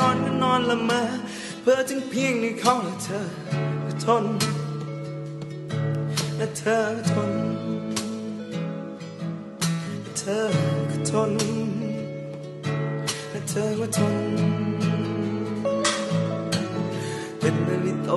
นอนก็นอนละเมอเพื่อถึงเพียงในเขาและเธอก็ทนและเธอก็ทนเธอก็ทนและเธอก็ทนเป็นนาฬิต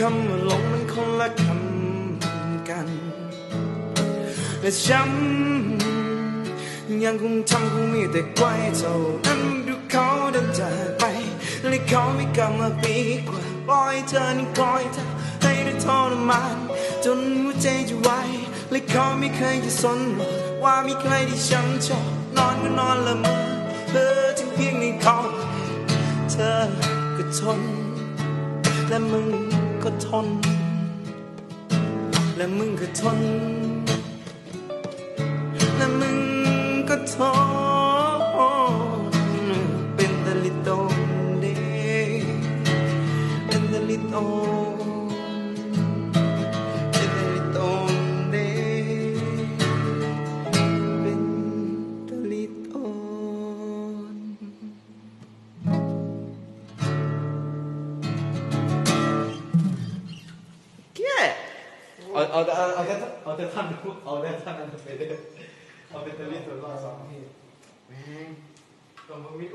คำว่าหลงมันคนละคำกัน และฉันยังคงทำคงมีแต่ไกวเท่านั้นดูเขาเดินจากไปและเขาไม่กลับมาปีกว่าปล่อยเธอนี่คอยเธอให้ได้ทรมานจนหัวใจจะวายและเขาไม่เคยจะสนหรอกว่ามีใครที่ฉันชอบนอนก็นอนละเมอเธอจึงเพียงในเขาเธอก็ทนและมึง ก็ทน และมึงก็ทน และมึงก็ทน เป็นตะลิโตนเดเป็นตะลิโตอง เอาแต่เอาแต่เอาแต่ท่านเอาแต่ท่านนั้นไปเลยเอาเป็นตะลิตัวรอดสองทีแม่งต้องมี